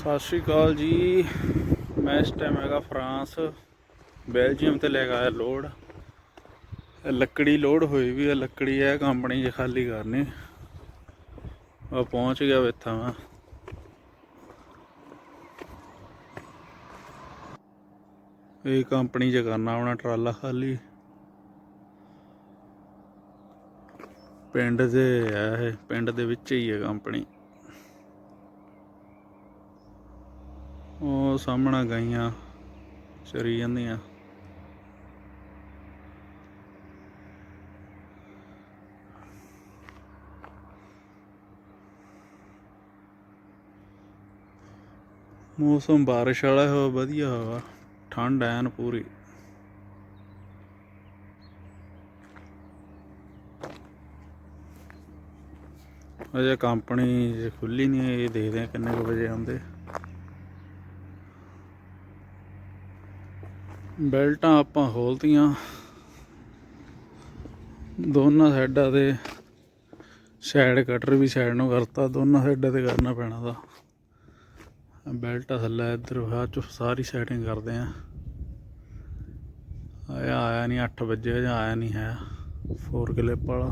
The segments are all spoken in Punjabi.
ਸਤਿ ਸ਼੍ਰੀ ਅਕਾਲ ਜੀ। ਮੈਂ ਇਸ ਟਾਈਮ ਹੈਗਾ ਫਰਾਂਸ, ਬੈਲਜੀਅਮ ਤੇ ਲੈ ਕੇ ਆਇਆ ਲੋਡ। ਲੱਕੜੀ ਲੋਡ ਹੋਈ ਵੀ ਹੈ ਲੱਕੜੀ ਹੈ ਕੰਪਨੀ 'ਚ ਖਾਲੀ ਕਰਨੀ। ਆ ਪਹੁੰਚ ਗਿਆ ਵੇਥਾ ਮੈਂ। ਇਹ ਕੰਪਨੀ 'ਚ ਕਰਨਾ ਆਪਣਾ ਟਰਾਲਾ ਖਾਲੀ। ਪਿੰਡ ਦੇ ਹੈ ਇਹ, ਪਿੰਡ ਦੇ ਵਿੱਚ ਹੀ ਹੈ ਕੰਪਨੀ ਸਾਹਮਣਾ ਗਾਈਆਂ, ਚਰੀ ਜਾਂਦੀਆਂ। ਮੌਸਮ ਬਾਰਿਸ਼ ਵਾਲਾ ਹੋ ਵਧੀਆ ਹੋਵਾ, ਠੰਡ ਐਨ ਪੂਰੀ। ਅਜੇ ਕੰਪਨੀ ਖੁੱਲੀ ਨਹੀਂ, ਇਹ ਦੇਖਦੇ ਆ ਕਿੰਨੇ ਕੁ ਵਜੇ ਆਉਂਦੇ। ਬੈਲਟਾਂ ਆਪਾਂ ਖੋਲਤੀਆਂ। ਦੋਨਾਂ ਸਾਈਡਾਂ ਤੇ ਸਾਈਡ ਕਟਰ ਵੀ ਸਾਈਡ ਨੂੰ ਕਰਤਾ, ਦੋਨਾਂ ਸਾਈਡਾਂ ਤੇ ਕਰਨਾ ਪੈਣਾ ਦਾ ਬੈਲਟ ਥੱਲੇ ਇੱਧਰ ਬਾਅਦ ਚ ਸਾਰੀ ਸੈਟਿੰਗ ਕਰਦੇ ਆ। ਆਇਆ ਆਇਆ ਨਹੀਂ 8 ਵਜੇ ਜਾਂ ਆਇਆ ਨਹੀਂ ਹੈ 4 ਕਲਿੱਪ ਵਾਲਾ।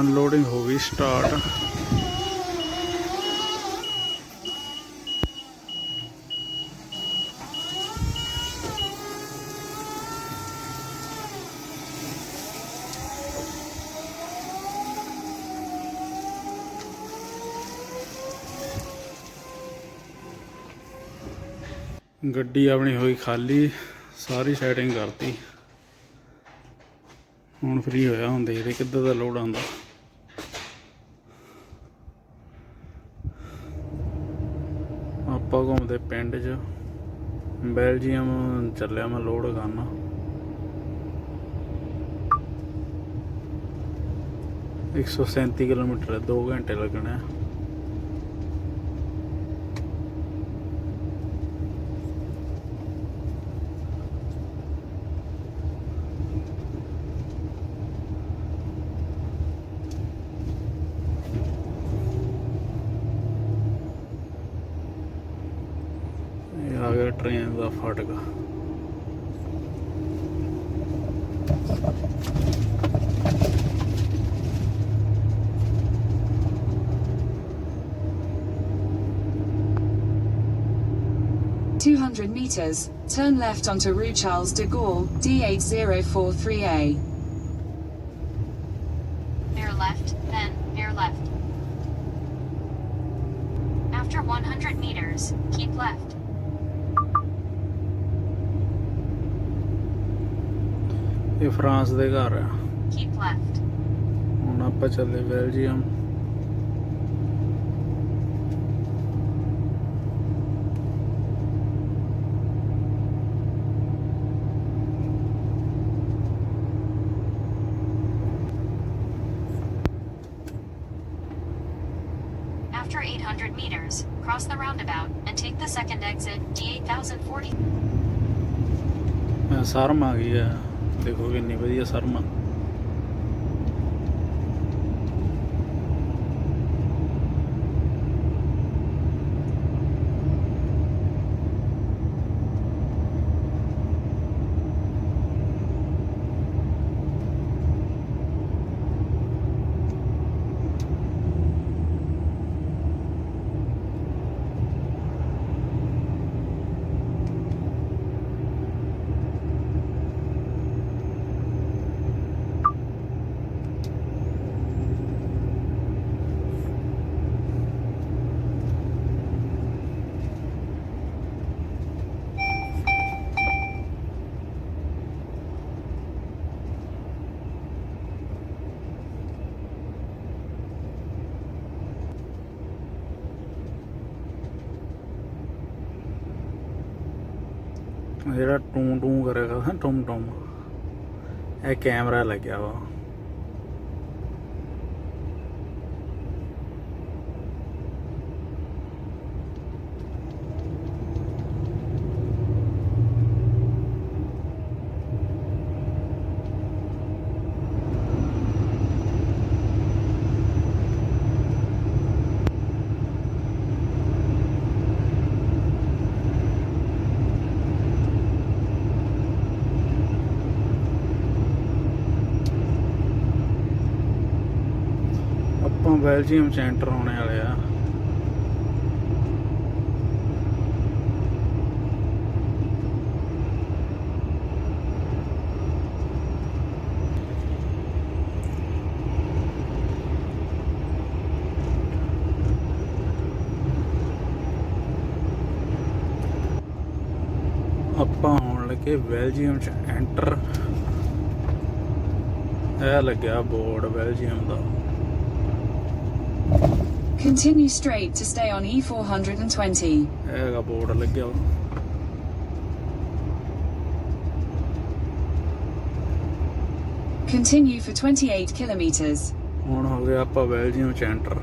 ਅਨਲੋਡਿੰਗ ਹੋ ਗਈ ਸਟਾਰਟ ਗੱਡੀ ਆਪਣੀ ਹੋਈ ਖਾਲੀ, ਸਾਰੀ ਸੈਟਿੰਗ ਕਰਤੀ। ਹੁਣ ਫ੍ਰੀ ਹੋਇਆ ਹੁਣ ਦੇਖਦੇ ਕਿੱਦਾਂ ਦਾ ਲੋਡ ਆਉਂਦਾ? ਆਪਾਂ ਘੁੰਮਦੇ ਪਿੰਡ 'ਚ, ਬੈਲਜੀਅਮ ਚੱਲਿਆ ਮੈਂ ਲੋਡ ਕਰਨਾ। ਇੱਕ ਸੌ ਸੈਂਤੀ ਕਿਲੋਮੀਟਰ ਹੈ 2 ਘੰਟੇ ਲੱਗਣੇ ਆ। ਟ੍ਰੇਨ ਦਾ ਫਾਟਕ Two hundred meters, turn left onto Rue Charles de Gaulle, D8043A. Air left, then, air left. After 100 meters, keep left. ਇਹ ਫਰਾਂਸ ਦੇ ਘਰ ਆ Keep left. ਹੁਣ ਆਪਾਂ ਚੱਲੇ Belgium After 800 meters, cross the roundabout and take the second exit, D8040. ਮੈਂ ਸਰਮ ਆ ਗਈ ਆ ਦੇਖੋ ਕਿੰਨੀ ਵਧੀਆ ਸਰਮ ਜਿਹੜਾ ਟੂੰ ਟੂੰ ਕਰੇਗਾ ਨਾ ਟੁਮ ਟੁਮ। ਇਹ ਕੈਮਰਾ ਲੱਗਿਆ ਵਾ ਆਪਾਂ ਬੈਲਜੀਅਮ ਚ ਐਂਟਰ ਹੋਣੇ ਵਾਲੇ ਆ। ਆਪਾਂ ਆਉਣ ਲੱਗੇ ਬੈਲਜੀਅਮ ਚ ਐਂਟਰ ਇਹ ਲੱਗਿਆ ਬੋਰਡ ਬੈਲਜੀਅਮ ਦਾ। Continue straight to stay on E E420. ਇਹ ਹੈਗਾ ਬੋਰਡ ਲੱਗਿਆ ਹੋਇਆ। Continue for 28 kilometers. ਹੁਣ ਹੋ ਗਿਆ ਆਪਾਂ ਬੈਲਜੀਅਮ ਚ ਐਂਟਰ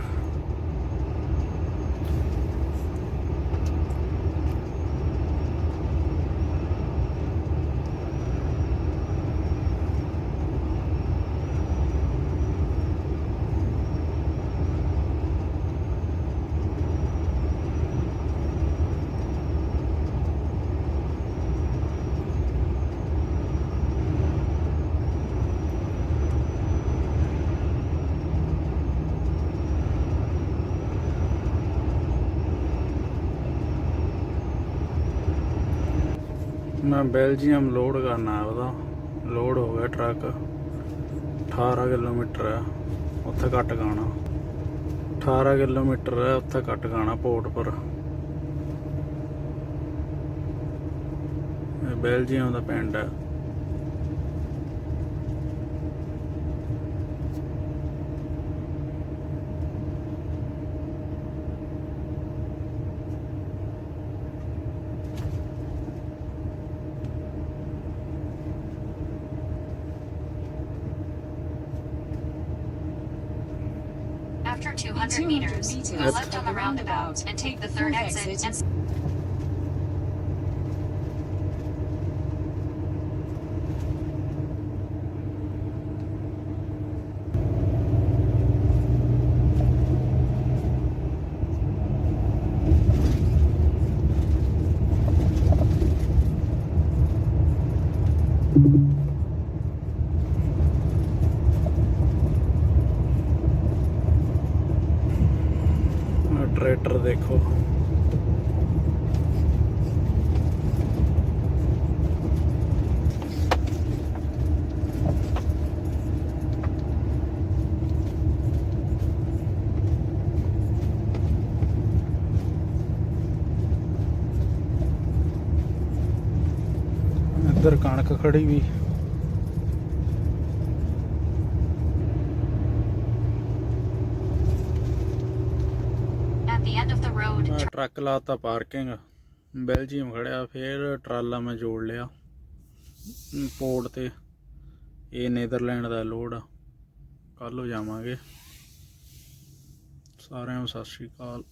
ਮੈਂ ਬੈਲਜੀਅਮ ਲੋਡ ਕਰਨਾ ਉਹਦਾ ਲੋਡ ਹੋ ਗਿਆ ਟਰੱਕ। 18 ਕਿਲੋਮੀਟਰ ਹੈ, ਉੱਥੇ ਕੱਟ ਗਾਣਾ। 18 ਕਿਲੋਮੀਟਰ ਹੈ, ਉੱਥੇ ਕੱਟ ਗਾਣਾ ਪੋਰਟ ਪਰ। ਬੈਲਜੀਅਮ ਦਾ ਪਿੰਡ ਹੈ। After 200, 200 meters, go left on the roundabout and take the third exit. and tractor ਦੇਖੋ ਇੱਧਰ ਕਣਕ ਖੜੀ ਵੀ ਟਰੱਕ ਲਾਤਾ ਪਾਰਕਿੰਗ। ਬੈਲਜੀਅਮ ਖੜਿਆ, ਫਿਰ ਟਰਾਲਾ ਮੈਂ ਜੋੜ ਲਿਆ। ਪੋਰਟ ਤੇ। ਇਹ ਨੀਦਰਲੈਂਡ ਦਾ ਲੋਡ ਆ। ਕੱਲ ਨੂੰ ਜਾਵਾਂਗੇ। ਸਾਰਿਆਂ ਨੂੰ ਸਤਿ ਸ਼੍ਰੀ ਅਕਾਲ।